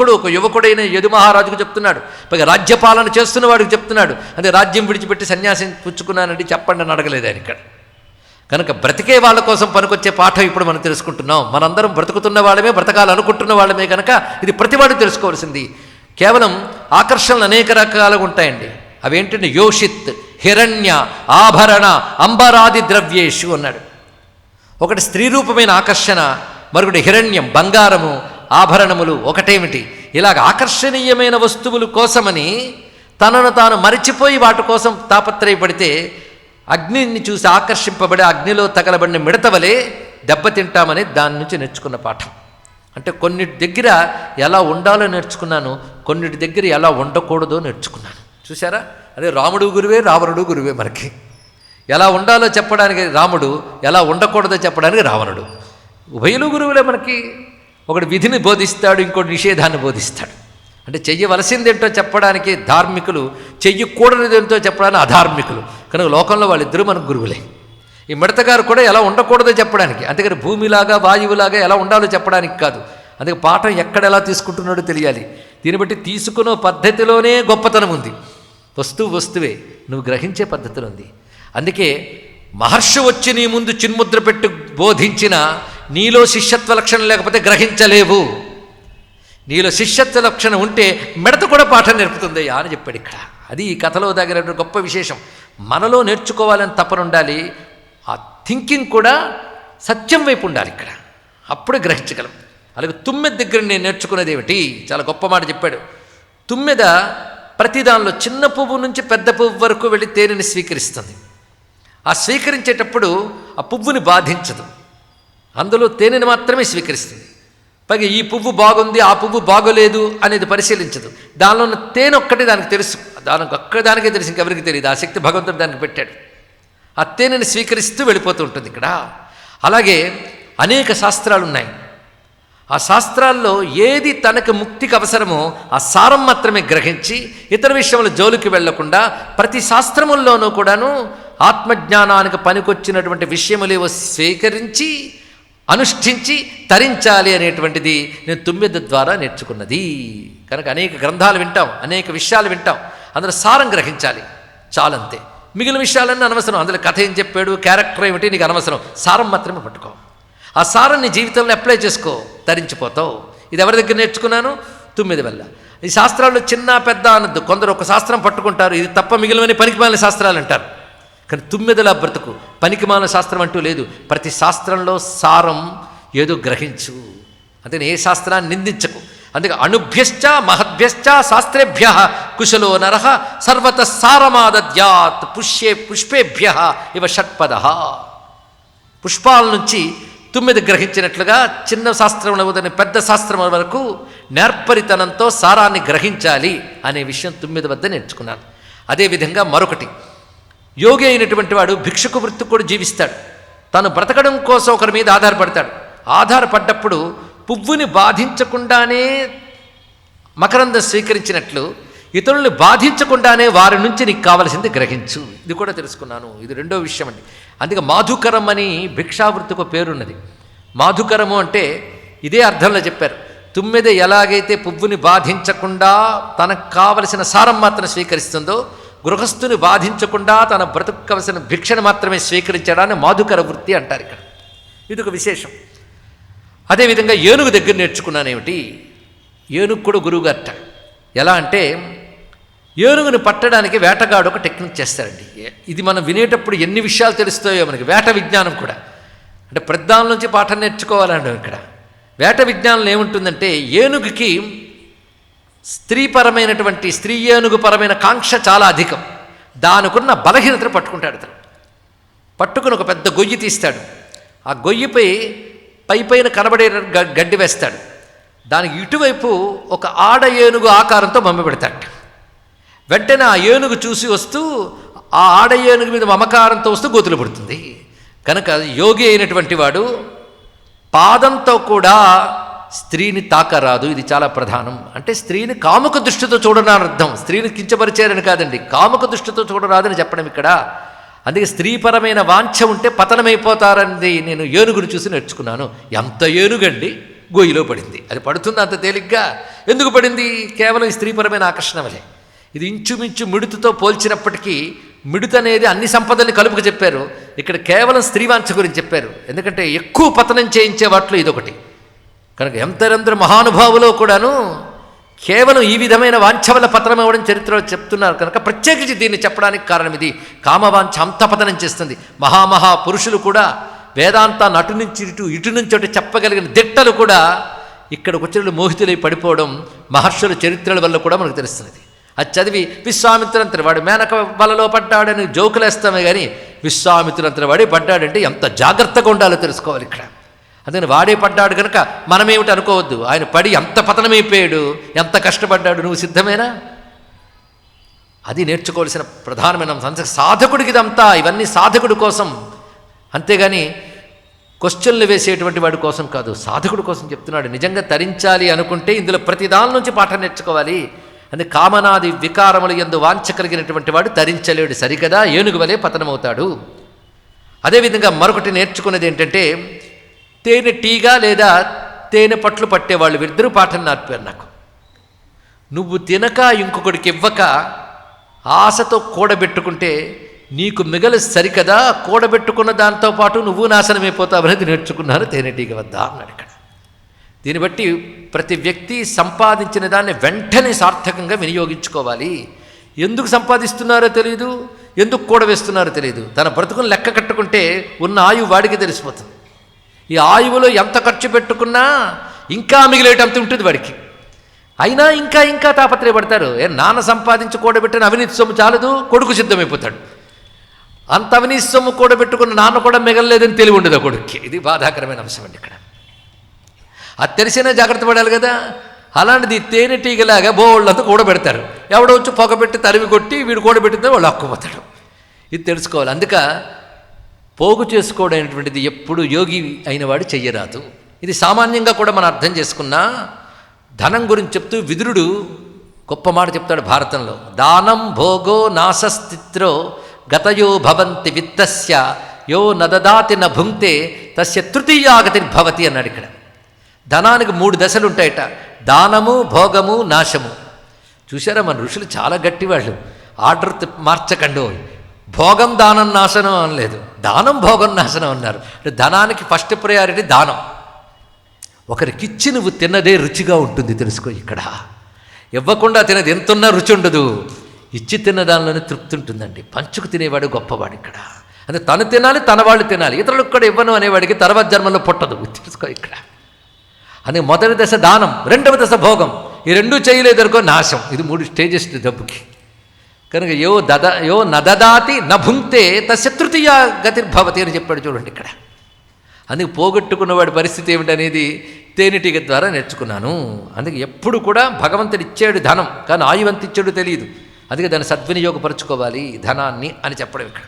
యువకుడు ఒక యువకుడైన యదు మహారాజుకు చెప్తున్నాడు. పైగా రాజ్యపాలన చేస్తున్న వాడికి చెప్తున్నాడు. అదే రాజ్యం విడిచిపెట్టి సన్యాసం పుచ్చుకున్నానండి చెప్పండి అని అడగలేదు ఆయన ఇక్కడ. కనుక బ్రతికే వాళ్ళ కోసం పనికొచ్చే పాఠం ఇప్పుడు మనం తెలుసుకుంటున్నాం. మనందరం బ్రతుకుతున్న వాళ్ళమే బ్రతకాలనుకుంటున్న వాళ్ళమే కనుక ఇది ప్రతివాడు తెలుసుకోవాల్సింది. కేవలం ఆకర్షణలు అనేక రకాలుగా ఉంటాయండి. అవేంటంటే యోషిత్ హిరణ్య ఆభరణ అంబరాది ద్రవ్యేషు అన్నాడు. ఒకటి స్త్రీ రూపమైన ఆకర్షణ మరొకటి హిరణ్యం బంగారము ఆభరణములు ఒకటేమిటి? ఇలాగ ఆకర్షణీయమైన వస్తువులు కోసమని తనను తాను మరిచిపోయి వాటి కోసం తాపత్రయపడితే అగ్నిని చూసి ఆకర్షింపబడి అగ్నిలో తగలబడిన మిడతవలే దెబ్బతింటామని దాని నుంచి నేర్చుకున్న పాఠం. అంటే కొన్నిటి దగ్గర ఎలా ఉండాలో నేర్చుకున్నాను కొన్నిటి దగ్గర ఎలా ఉండకూడదో నేర్చుకున్నాను. చూసారా అదే రాముడు గురువే రావణుడు గురువే మనకి. ఎలా ఉండాలో చెప్పడానికి రాముడు ఎలా ఉండకూడదో చెప్పడానికి రావణుడు. ఉభయలు గురువులే మనకి ఒకటి విధిని బోధిస్తాడు ఇంకోటి నిషేధాన్ని బోధిస్తాడు. అంటే చెయ్యవలసిందేంటో చెప్పడానికి ధార్మికులు చెయ్యకూడనిదేంటో చెప్పడానికి అధార్మికులు. కనుక లోకంలో వాళ్ళిద్దరూ మనకు గురువులే. ఈ మిడతగారు కూడా ఎలా ఉండకూడదో చెప్పడానికి అందుకని భూమిలాగా వాయువులాగా ఎలా ఉండాలో చెప్పడానికి కాదు. అందుకే పాఠం ఎక్కడ ఎలా తీసుకుంటున్నాడో తెలియాలి. దీన్ని బట్టి తీసుకున్న పద్ధతిలోనే గొప్పతనం ఉంది. వస్తువు వస్తువే నువ్వు గ్రహించే పద్ధతిలో ఉంది. అందుకే మహర్షి వచ్చి నీ ముందు చిన్ముద్ర పెట్టి బోధించిన నీలో శిష్యత్వ లక్షణం లేకపోతే గ్రహించలేవు. నీలో శిష్యత్వ లక్షణం ఉంటే మిడత కూడా పాఠం నేర్పుతుంది అని చెప్పాడు ఇక్కడ. అది ఈ కథలో దగ్గర గొప్ప విశేషం. మనలో నేర్చుకోవాలని తపన ఉండాలి. ఆ థింకింగ్ కూడా సత్యం వైపు ఉండాలి ఇక్కడ. అప్పుడే గ్రహించగలం. అలాగే తుమ్మెద దగ్గర నేను నేర్చుకునేది ఏమిటి? చాలా గొప్ప మాట చెప్పాడు. తుమ్మెద ప్రతి దానిలో చిన్న పువ్వు నుంచి పెద్ద పువ్వు వరకు వెళ్ళి తేనెని స్వీకరిస్తుంది. ఆ స్వీకరించేటప్పుడు ఆ పువ్వుని బాధించదు. అందులో తేనెని మాత్రమే స్వీకరిస్తుంది. పైగా ఈ పువ్వు బాగుంది ఆ పువ్వు బాగోలేదు అనేది పరిశీలించదు. దానిలో ఉన్న తేనె ఒక్కటే దానికి తెలుసు. దానికి ఒక్కదానికే తెలుసు ఇంకెవరికి తెలియదు. ఆ శక్తి భగవంతుడు దానికి పెట్టాడు. ఆ తేనెని స్వీకరిస్తూ వెళ్ళిపోతూ ఉంటుంది ఇక్కడ. అలాగే అనేక శాస్త్రాలు ఉన్నాయి. ఆ శాస్త్రాల్లో ఏది తనకు ముక్తికి అవసరమో ఆ సారం మాత్రమే గ్రహించి ఇతర విషయంలో జోలికి వెళ్ళకుండా ప్రతి శాస్త్రముల్లోనూ కూడాను ఆత్మజ్ఞానానికి పనికొచ్చినటువంటి విషయములేవో స్వీకరించి అనుష్ఠించి తరించాలి అనేటువంటిది నేను తుమ్మిద ద్వారా నేర్చుకున్నది. కనుక అనేక గ్రంథాలు వింటాం అనేక విషయాలు వింటాం అందులో సారం గ్రహించాలి. చాలంతే. మిగిలిన విషయాలన్నీ అనవసరం. అందులో కథ ఏం చెప్పాడు క్యారెక్టర్ ఏమిటి నీకు అనవసరం. సారం మాత్రమే పట్టుకో. ఆ సారం నీ జీవితంలో అప్లై చేసుకో. తరించిపోతావు. ఇది ఎవరి దగ్గర నేర్చుకున్నాను? తుమ్మిది వల్ల. ఈ శాస్త్రాల్లో చిన్న పెద్ద అనద్దు. కొందరు ఒక శాస్త్రం పట్టుకుంటారు. ఇది తప్ప మిగిలిన పనికిమాలిన శాస్త్రాలు అంటారు. కానీ తుమ్మెదలా బ్రతుకు. పనికిమాలిన శాస్త్రం అంటూ లేదు. ప్రతి శాస్త్రంలో సారం ఏదో గ్రహించు. అంతే ఏ శాస్త్రాన్ని నిందించకు. అందుకే అణుభ్యశ్చ మహద్భ్యశ్చ శాస్త్రేభ్య కుశలో నర సర్వత సారమాదద్యాత్ పుష్యే పుష్పేభ్య ఇవ షట్పద. పుష్పాల నుంచి తుమ్మిద గ్రహించినట్లుగా చిన్న శాస్త్రం వదిలిన పెద్ద శాస్త్రం వరకు నేర్పరితనంతో సారాన్ని గ్రహించాలి అనే విషయం తుమ్మిద వద్ద నేర్చుకున్నాను. అదేవిధంగా మరొకటి. యోగి అయినటువంటి వాడు భిక్షకు వృత్తి కూడా జీవిస్తాడు. తను బ్రతకడం కోసం ఒకరి మీద ఆధారపడతాడు. ఆధారపడ్డప్పుడు పువ్వుని బాధించకుండానే మకరందం స్వీకరించినట్లు ఇతరుల్ని బాధించకుండానే వారి నుంచి నీకు కావలసింది గ్రహించు. ఇది కూడా తెలుసుకున్నాను. ఇది రెండో విషయం అండి. అందుకే మాధుకరం అని భిక్షావృత్తికి పేరున్నది. మాధుకరము అంటే ఇదే అర్థంలో చెప్పారు. తుమ్మెద ఎలాగైతే పువ్వుని బాధించకుండా తనకు కావలసిన సారం మాత్రం స్వీకరిస్తుందో గృహస్థుని బాధించకుండా తన బ్రతుక్కవలసిన భిక్షను మాత్రమే స్వీకరించడాన్ని మాధుకర వృత్తి అంటారు ఇక్కడ. ఇది ఒక విశేషం. అదేవిధంగా ఏనుగు దగ్గర నేర్చుకున్నానేమిటి? ఏనుగు కూడా గురువుగారట. ఎలా అంటే ఏనుగును పట్టడానికి వేటగాడు ఒక టెక్నిక్ చేస్తారండి. ఇది మనం వినేటప్పుడు ఎన్ని విషయాలు తెలుస్తాయో మనకి వేట విజ్ఞానం కూడా. అంటే ప్రద్దాం నుంచి పాఠం నేర్చుకోవాలండి ఇక్కడ. వేట విజ్ఞానం ఏముంటుందంటే ఏనుగుకి స్త్రీపరమైనటువంటి స్త్రీ ఏనుగు పరమైన కాంక్ష చాలా అధికం. దానికున్న బలహీనతను పట్టుకుంటాడు అతను. పట్టుకుని ఒక పెద్ద గొయ్యి తీస్తాడు. ఆ గొయ్యిపై పై పైన కనబడే గడ్డి వేస్తాడు. దానికి ఇటువైపు ఒక ఆడ ఏనుగు ఆకారంతో మమ్మ పెడతాడు. వెంటనే ఆ ఏనుగు చూసి వస్తూ ఆ ఆడ ఏనుగు మీద మమకారంతో వస్తూ గోతులు పడుతుంది. కనుక యోగి అయినటువంటి వాడు పాదంతో కూడా స్త్రీని తాకరాదు ఇది చాలా ప్రధానం. అంటే స్త్రీని కాముక దృష్టితో చూడని అర్థం. స్త్రీని కించపరిచేరని కాదండి. కాముక దృష్టితో చూడరాదని చెప్పడం ఇక్కడ. అందుకే స్త్రీపరమైన వాంఛ ఉంటే పతనమైపోతారనేది నేను ఏనుగును చూసి నేర్చుకున్నాను. ఎంత ఏనుగండి? గోయిలో పడింది. అది పడుతుంది అంత తేలిగ్గా. ఎందుకు పడింది? కేవలం స్త్రీపరమైన ఆకర్షణ వలె ఇది ఇంచుమించు మిడుతుతో పోల్చినప్పటికీ మిడుత అనేది అన్ని సంపదల్ని కలుపుకు చెప్పారు. ఇక్కడ కేవలం స్త్రీవాంఛ గురించి చెప్పారు. ఎందుకంటే ఎక్కువ పతనం చేయించే వాటిలో ఇదొకటి. కనుక ఎంతరెందరు మహానుభావులో కూడాను కేవలం ఈ విధమైన వాంఛవల పతనం అవ్వడం చరిత్రలో చెప్తున్నారు కనుక ప్రత్యేకించి దీన్ని చెప్పడానికి కారణం ఇది. కామవాంఛ అంత పతనం చేస్తుంది. మహామహా పురుషులు కూడా వేదాంత అటు నుంచి ఇటు ఇటు నుంచి అటు చెప్పగలిగిన దిట్టలు కూడా ఇక్కడికి వచ్చిన మోహితులై పడిపోవడం మహర్షుల చరిత్రల వల్ల కూడా మనకు తెలుస్తున్నది. అది చదివి విశ్వామిత్రంతరి వాడు మేనక వలలో పడ్డాడని జోకులేస్తామే కానీ విశ్వామిత్రంతరి వాడి పడ్డాడంటే ఎంత జాగ్రత్తగా ఉండాలో తెలుసుకోవాలి ఇక్కడ. అందుకని వాడే పడ్డాడు కనుక మనమేమిటి అనుకోవద్దు. ఆయన పడి ఎంత పతనమైపోయాడు ఎంత కష్టపడ్డాడు నువ్వు సిద్ధమేనా? అది నేర్చుకోవాల్సిన ప్రధానమైన అంశం. సాధకుడికి ఇదంతా ఇవన్నీ సాధకుడి కోసం. అంతేగాని క్వశ్చన్లు వేసేటువంటి వాడి కోసం కాదు సాధకుడి కోసం చెప్తున్నాడు. నిజంగా తరించాలి అనుకుంటే ఇందులో ప్రతి దాని నుంచి పాఠం నేర్చుకోవాలి. అని కామనాది వికారములు ఎందు వాంఛ కలిగినటువంటి వాడు తరించలేడు. సరికదా? ఏనుగు వలె పతనమవుతాడు. అదేవిధంగా మరొకటి నేర్చుకున్నది ఏంటంటే తేనె టీగా లేదా తేనె పట్లు పట్టేవాళ్ళు వీరిద్దరూ పాఠం నేర్పారు నాకు. నువ్వు తినక ఇంకొకడికి ఇవ్వక ఆశతో కూడబెట్టుకుంటే నీకు మిగలు సరికదా? కూడబెట్టుకున్న దాంతో పాటు నువ్వు నాశనమైపోతావనేది నేర్చుకున్నాను నేర్చుకున్నారు తేనెటీగ వద్ద అన్నాడు ఇక్కడ. దీన్ని బట్టి ప్రతి వ్యక్తి సంపాదించిన దాన్ని వెంటనే సార్థకంగా వినియోగించుకోవాలి. ఎందుకు సంపాదిస్తున్నారో తెలియదు ఎందుకు కూడవేస్తున్నారో తెలియదు తన బ్రతుకును లెక్క కట్టుకుంటే ఉన్న ఆయువు వాడికి తెలిసిపోతుంది. ఈ ఆయువులో ఎంత ఖర్చు పెట్టుకున్నా ఇంకా మిగిలేటంత ఉంటుంది వాడికి. అయినా ఇంకా ఇంకా తాపత్రయపడతారు. ఏ నాన్న సంపాదించి కూడబెట్టిన అవినీతి సొమ్ము చాలదు కొడుకు సిద్ధమైపోతాడు. అంత అవినీతి సొమ్ము కూడబెట్టుకున్న నాన్న కూడా మిగలలేదని తెలివి ఉండదు ఆ కొడుక్కి. ఇది బాధాకరమైన అంశం అండి ఇక్కడ. అది తెలిసినా జాగ్రత్త పడాలి కదా. అలాంటిది తేనెటీగలాగా బోళ్ళంతా కూడబెడతారు. ఎవడో వచ్చి పొగబెట్టి తరివి కొట్టి వీడు కూడబెట్టిందో వాళ్ళు అక్కుపోతాడు ఇది తెలుసుకోవాలి. అందుక పోగు చేసుకోవడం అనేటువంటిది ఎప్పుడు యోగి అయినవాడు చెయ్యరాదు. ఇది సామాన్యంగా కూడా మనం అర్థం చేసుకున్నా ధనం గురించి చెప్తూ విదురుడు గొప్ప మాట చెప్తాడు భారతంలో. దానం భోగో నాశస్థిత్రో గతయో భవంతి విత్తస్య యో నదదాతి న భుంక్తే తస్య తృతీయాగతి భవతి అన్నాడు ఇక్కడ. ధనానికి మూడు దశలు ఉంటాయట. దానము భోగము నాశము. చూసారా మన ఋషులు చాలా గట్టివాళ్ళు. ఆర్డర్ మార్చకండో భోగం దానం నాశనం అనలేదు. దానం భోగం నాశనం అన్నారు. అంటే ధనానికి ఫస్ట్ ప్రయారిటీ దానం. ఒకరికిచ్చి నువ్వు తిన్నదే రుచిగా ఉంటుంది తెలుసుకో ఇక్కడ. ఇవ్వకుండా తినది ఎంతున్నా రుచి ఉండదు. ఇచ్చి తిన్న దానిలోనే తృప్తి ఉంటుందండి. పంచుకు తినేవాడు గొప్పవాడు ఇక్కడ. అంటే తను తినాలి తన వాళ్ళు తినాలి. ఇతరులకు కూడా ఇవ్వను అనేవాడికి తర్వాత జన్మలో పుట్టదు. తెలుసుకో ఇక్కడ. అని మొదటి దశ దానం రెండవ దశ భోగం. ఈ రెండు చేయలేదనుకో నాశం. ఇది మూడు స్టేజెస్ డబ్బుకి కనుక యో దద యో నదదాతి నభుంక్తే తస్య తృతీయ గతిర్భవతి అని చెప్పాడు చూడండి ఇక్కడ. అందుకు పోగొట్టుకున్నవాడి పరిస్థితి ఏమిటనేది తేనెటీగ ద్వారా నేర్చుకున్నాను. అందుకే ఎప్పుడు కూడా భగవంతుడు ఇచ్చాడు ధనం కానీ ఆయువంత ఇచ్చాడు తెలియదు. అందుకే దాన్ని సద్వినియోగపరచుకోవాలి ధనాన్ని అని చెప్పడం ఇక్కడ.